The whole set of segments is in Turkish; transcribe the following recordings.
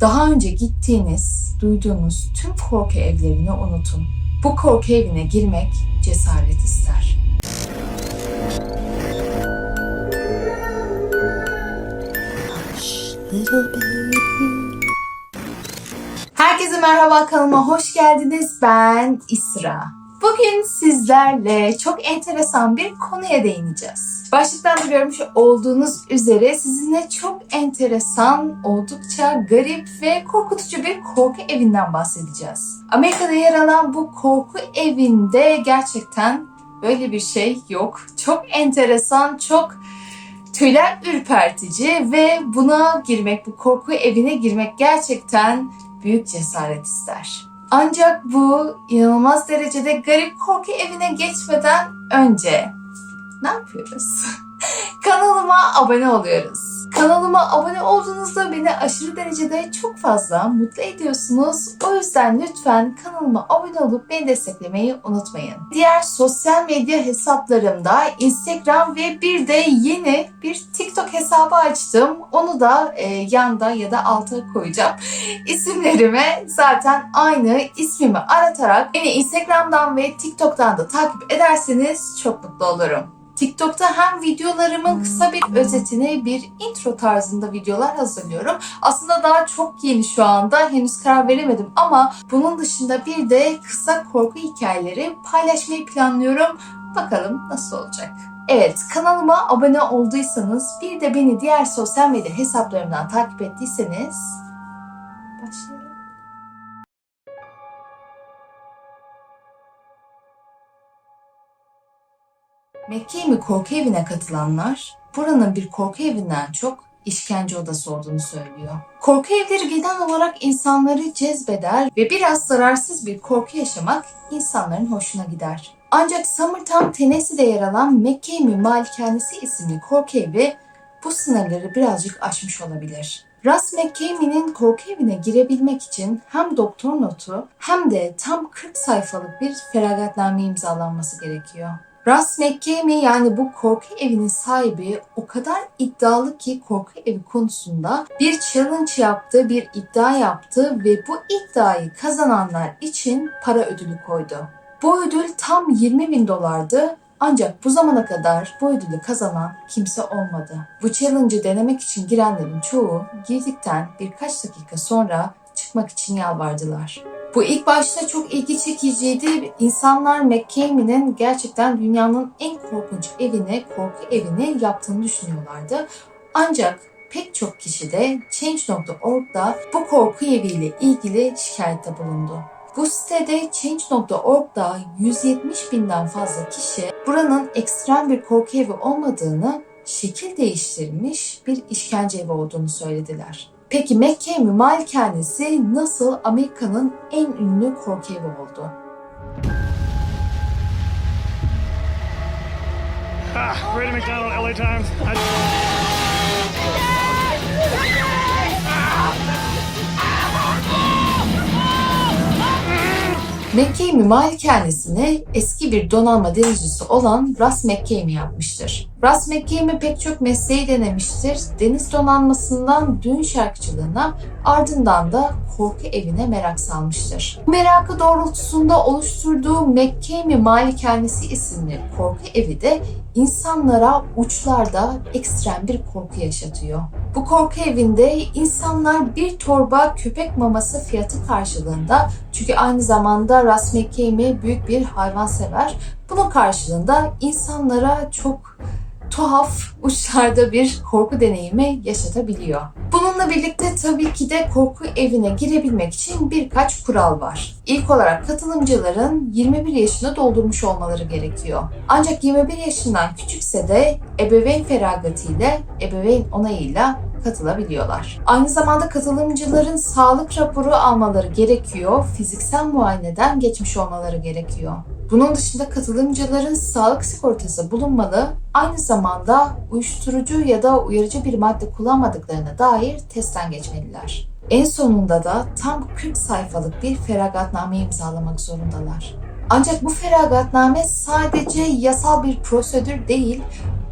Daha önce gittiğiniz, duyduğunuz tüm korku evlerini unutun. Bu korku evine girmek cesaret ister. Herkese merhaba kanalıma hoş geldiniz. Ben İsra. Bugün sizlerle çok enteresan bir konuya değineceğiz. Başlıktan da görmüş olduğunuz üzere sizinle çok enteresan, oldukça garip ve korkutucu bir korku evinden bahsedeceğiz. Amerika'da yer alan bu korku evinde gerçekten böyle bir şey yok. Çok enteresan, çok tüyler ürpertici ve buna girmek, bu korku evine girmek gerçekten büyük cesaret ister. Ancak bu inanılmaz derecede garip korku evine geçmeden önce ne yapıyoruz? Kanalıma abone oluyoruz. Kanalıma abone olduğunuzda beni aşırı derecede çok fazla mutlu ediyorsunuz. O yüzden lütfen kanalıma abone olup beni desteklemeyi unutmayın. Diğer sosyal medya hesaplarımda Instagram ve bir de yeni bir TikTok hesabı açtım. Onu da e, yanda ya da alta koyacağım. İsimlerime zaten aynı ismimi aratarak beni Instagram'dan ve TikTok'tan da takip ederseniz çok mutlu olurum. TikTok'ta hem videolarımın kısa bir özetini, bir intro tarzında videolar hazırlıyorum. Aslında daha çok yeni şu anda, henüz karar veremedim ama bunun dışında bir de kısa korku hikayeleri paylaşmayı planlıyorum. Bakalım nasıl olacak. Evet, kanalıma abone olduysanız, bir de beni diğer sosyal medya hesaplarımdan takip ettiyseniz Mekke mi korku evine katılanlar buranın bir korku evinden çok işkence odası olduğunu söylüyor. Korku evleri genel olarak insanları cezbeder ve biraz zararsız bir korku yaşamak insanların hoşuna gider. Ancak Summertime Tennessee'de yer alan McCamey Malikanesi isimli korku evi bu sınırları birazcık aşmış olabilir. Russ McCamey'nin korku evine girebilmek için hem doktor notu hem de tam 40 sayfalık bir feragatname imzalanması gerekiyor. Russ McCamey yani bu korku evinin sahibi o kadar iddialı ki korku evi konusunda bir challenge yaptı, bir iddia yaptı ve bu iddiayı kazananlar için para ödülü koydu. Bu ödül tam 20 bin dolardı ancak bu zamana kadar bu ödülü kazanan kimse olmadı. Bu challenge'ı denemek için girenlerin çoğu girdikten birkaç dakika sonra çıkmak için yalvardılar. Bu ilk başta çok ilgi çekiciydi. İnsanlar McCamey'nin gerçekten dünyanın en korkunç evini, korku evini yaptığını düşünüyorlardı. Ancak pek çok kişi de Change.org'da bu korku eviyle ilgili şikayette bulundu. Bu sitede Change.org'da 170 binden fazla kişi buranın ekstrem bir korku evi olmadığını, şekil değiştirilmiş bir işkence evi olduğunu söylediler. Peki Mekke Malikanesi nasıl Amerika'nın en ünlü korku evi oldu? Ah, Ray McDonald, LA Times. I- McCamey Malikanesini eski bir donanma denizcisi olan Russ McCamey yapmıştır. Russ McCamey pek çok mesleği denemiştir. Deniz donanmasından düğün şarkıcılığına ardından da korku evine merak salmıştır. Bu merakı doğrultusunda oluşturduğu McCamey Malikanesi isimli korku evi de insanlara uçlarda ekstrem bir korku yaşatıyor. Bu korku evinde insanlar bir torba köpek maması fiyatı karşılığında çünkü aynı zamanda Russ McCamey büyük bir hayvansever. Bunun karşılığında insanlara çok tuhaf uçlarda bir korku deneyimi yaşatabiliyor. Bununla birlikte tabii ki de korku evine girebilmek için birkaç kural var. İlk olarak katılımcıların 21 yaşını doldurmuş olmaları gerekiyor. Ancak 21 yaşından küçükse de ebeveyn feragatıyla, ebeveyn onayıyla katılabiliyorlar. Aynı zamanda katılımcıların sağlık raporu almaları gerekiyor, fiziksel muayeneden geçmiş olmaları gerekiyor. Bunun dışında katılımcıların sağlık sigortası bulunmalı, aynı zamanda uyuşturucu ya da uyarıcı bir madde kullanmadıklarına dair testten geçmeliler. En sonunda da tam 40 sayfalık bir feragatname imzalamak zorundalar. Ancak bu feragatname sadece yasal bir prosedür değil,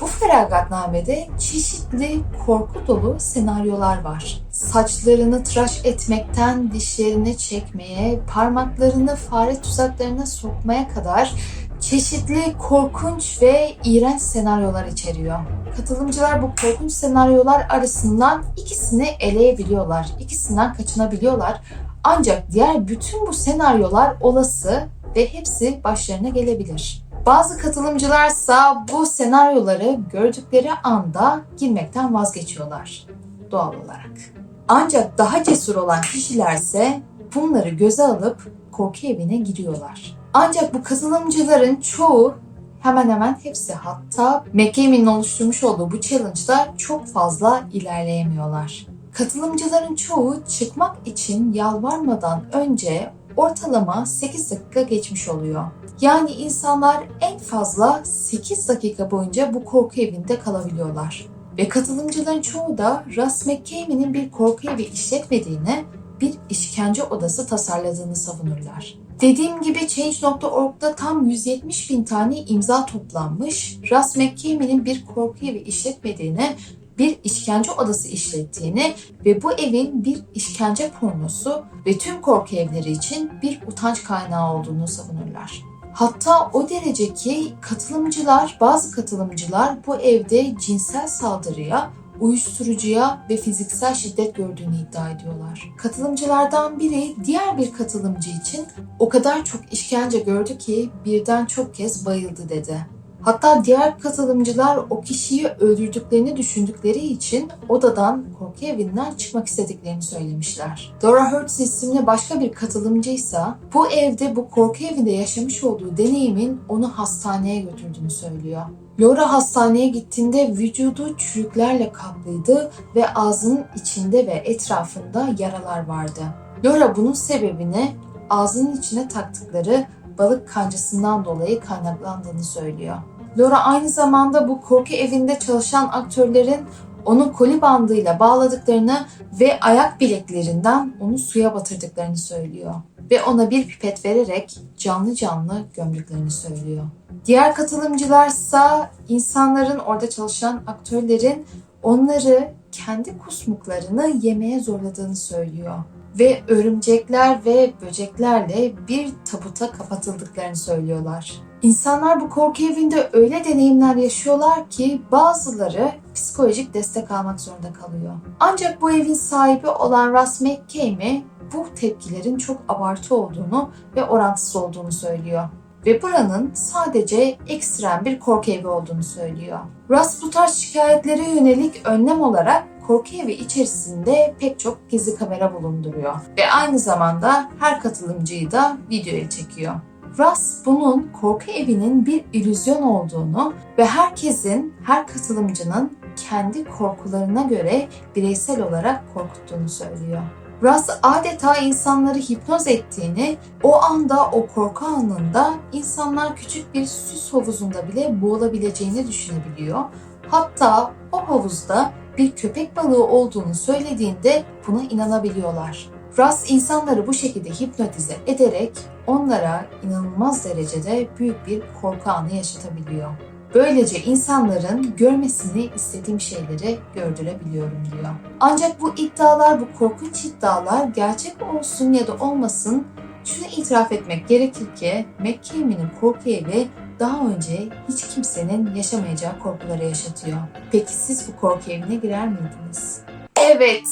bu feragatnamede çeşitli korku dolu senaryolar var. Saçlarını tıraş etmekten dişlerini çekmeye, parmaklarını fare tuzaklarına sokmaya kadar çeşitli korkunç ve iğrenç senaryolar içeriyor. Katılımcılar bu korkunç senaryolar arasından ikisini eleyebiliyorlar, ikisinden kaçınabiliyorlar. Ancak diğer bütün bu senaryolar olası ve hepsi başlarına gelebilir. Bazı katılımcılarsa bu senaryoları gördükleri anda girmekten vazgeçiyorlar doğal olarak. Ancak daha cesur olan kişilerse bunları göze alıp korku evine giriyorlar. Ancak bu katılımcıların çoğu hemen hemen hepsi hatta McCabe'in oluşturmuş olduğu bu challenge'da çok fazla ilerleyemiyorlar. Katılımcıların çoğu çıkmak için yalvarmadan önce ortalama 8 dakika geçmiş oluyor. Yani insanlar en fazla 8 dakika boyunca bu korku evinde kalabiliyorlar. Ve katılımcıların çoğu da Russ McCabe'nin bir korku evi işletmediğini, bir işkence odası tasarladığını savunurlar. Dediğim gibi Change.org'da tam 170 bin tane imza toplanmış. Russ McCabe'nin bir korku evi işletmediğini, bir işkence odası işlettiğini ve bu evin bir işkence pornosu ve tüm korku evleri için bir utanç kaynağı olduğunu savunurlar. Hatta o derece ki katılımcılar, bazı katılımcılar bu evde cinsel saldırıya, uyuşturucuya ve fiziksel şiddet gördüğünü iddia ediyorlar. Katılımcılardan biri diğer bir katılımcı için o kadar çok işkence gördü ki birden çok kez bayıldı dedi. Hatta diğer katılımcılar o kişiyi öldürdüklerini düşündükleri için odadan korku evinden çıkmak istediklerini söylemişler. Dora Hertz isimli başka bir katılımcı ise bu evde bu korku evinde yaşamış olduğu deneyimin onu hastaneye götürdüğünü söylüyor. Laura hastaneye gittiğinde vücudu çürüklerle kaplıydı ve ağzının içinde ve etrafında yaralar vardı. Laura bunun sebebini ağzının içine taktıkları balık kancasından dolayı kaynaklandığını söylüyor. Laura aynı zamanda bu korku evinde çalışan aktörlerin onu koli bandıyla bağladıklarını ve ayak bileklerinden onu suya batırdıklarını söylüyor. Ve ona bir pipet vererek canlı canlı gömdüklerini söylüyor. Diğer katılımcılarsa insanların orada çalışan aktörlerin onları kendi kusmuklarını yemeye zorladığını söylüyor ve örümcekler ve böceklerle bir tabuta kapatıldıklarını söylüyorlar. İnsanlar bu korku evinde öyle deneyimler yaşıyorlar ki bazıları psikolojik destek almak zorunda kalıyor. Ancak bu evin sahibi olan Russ McKay bu tepkilerin çok abartı olduğunu ve orantısız olduğunu söylüyor ve buranın sadece ekstrem bir korku evi olduğunu söylüyor. Russ bu tarz şikayetlere yönelik önlem olarak korku evi içerisinde pek çok gizli kamera bulunduruyor ve aynı zamanda her katılımcıyı da videoya çekiyor. Russ bunun korku evinin bir illüzyon olduğunu ve herkesin, her katılımcının kendi korkularına göre bireysel olarak korkuttuğunu söylüyor. Russ adeta insanları hipnoz ettiğini, o anda o korku anında insanlar küçük bir süs havuzunda bile boğulabileceğini düşünebiliyor. Hatta o havuzda bir köpek balığı olduğunu söylediğinde buna inanabiliyorlar. Russ insanları bu şekilde hipnotize ederek onlara inanılmaz derecede büyük bir korku anı yaşatabiliyor. Böylece insanların görmesini istediğim şeyleri gördürebiliyorum diyor. Ancak bu iddialar, bu korkunç iddialar gerçek olsun ya da olmasın şunu itiraf etmek gerekir ki McCabe'nin korku evi daha önce hiç kimsenin yaşamayacağı korkuları yaşatıyor. Peki siz bu korku evine girer miydiniz? Evet,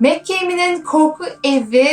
McCabe'nin korku evi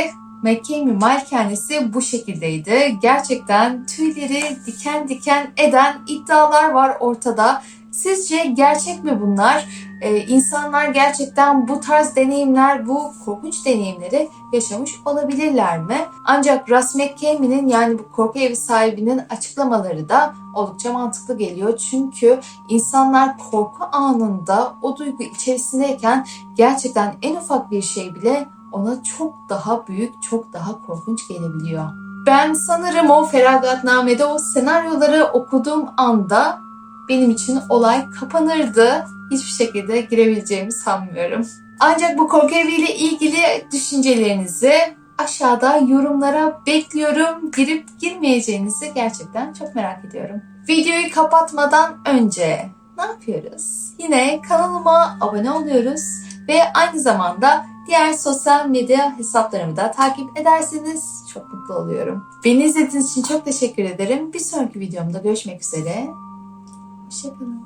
McCabe malikanesi bu şekildeydi. Gerçekten tüyleri diken diken eden iddialar var ortada. Sizce gerçek mi bunlar? Ee, insanlar gerçekten bu tarz deneyimler, bu korkunç deneyimleri yaşamış olabilirler mi? Ancak Russ McCabe'nin yani bu korku evi sahibinin açıklamaları da oldukça mantıklı geliyor. Çünkü insanlar korku anında o duygu içerisindeyken gerçekten en ufak bir şey bile ona çok daha büyük, çok daha korkunç gelebiliyor. Ben sanırım o feragatnamede o senaryoları okuduğum anda benim için olay kapanırdı. Hiçbir şekilde girebileceğimi sanmıyorum. Ancak bu korku eviyle ilgili düşüncelerinizi aşağıda yorumlara bekliyorum. Girip girmeyeceğinizi gerçekten çok merak ediyorum. Videoyu kapatmadan önce ne yapıyoruz? Yine kanalıma abone oluyoruz ve aynı zamanda Diğer sosyal medya hesaplarımı da takip ederseniz çok mutlu oluyorum. Beni izlediğiniz için çok teşekkür ederim. Bir sonraki videomda görüşmek üzere. Hoşçakalın.